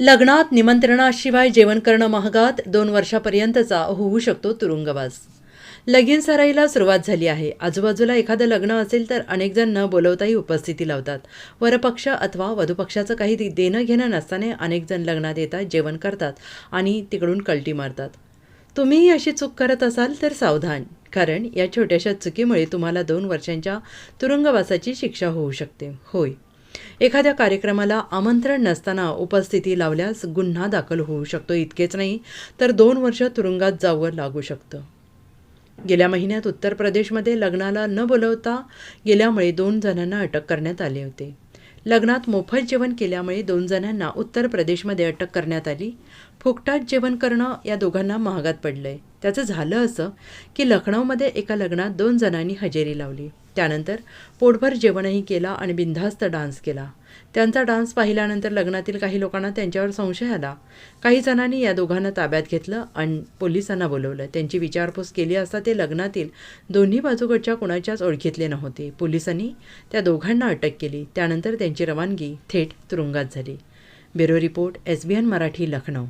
लग्नात निमंत्रणाशिवाय जेवण करणं महागात दोन वर्षापर्यंतचा होऊ शकतो तुरुंगवास. लगीन सराईला सुरुवात झाली आहे. आजूबाजूला एखादं लग्न असेल तर अनेकजण न बोलवताही उपस्थिती लावतात. वरपक्ष अथवा वधूपक्षाचं काही देणं घेणं नसताना अनेकजण लग्नात येतात जेवण करतात आणि तिकडून कलटी मारतात. तुम्हीही अशी चूक करत असाल तर सावधान कारण या छोट्याशा चुकीमुळे तुम्हाला दोन वर्षांच्या तुरुंगवासाची शिक्षा होऊ शकते. होय. एखाद्या कार्यक्रमाला आमंत्रण नसताना उपस्थिती लावल्यास गुन्हा दाखल होऊ शकतो. इतकेच नाही तर दोन वर्ष तुरुंगात जावं लागू शकतं. गेल्या महिन्यात उत्तर प्रदेशमध्ये लग्नाला न बोलवता गेल्यामुळे दोन जणांना अटक करण्यात आली होते. लग्नात मोफत जेवण केल्यामुळे दोन जणांना उत्तर प्रदेशमध्ये अटक करण्यात आली. फुकटात जेवण करणं या दोघांना महागात पडलंय. त्याचं झालं असं की लखनौमध्ये एका लग्नात दोन जणांनी हजेरी लावली. त्यानंतर पोटभर जेवणही केला आणि बिनधास्त डान्स केला. त्यांचा डान्स पाहिल्यानंतर लग्नातील काही लोकांना त्यांच्यावर संशय आला. काही जणांनी या दोघांना ताब्यात घेतलं आणि पोलिसांना बोलवलं. त्यांची विचारपूस केली असता ते लग्नातील दोन्ही बाजूकडच्या कुणाच्याच ओळखीतले नव्हते. पोलिसांनी त्या दोघांना अटक केली. त्यानंतर त्यांची रवानगी थेट तुरुंगात झाली. Bureau report S B N Marathi Lucknow.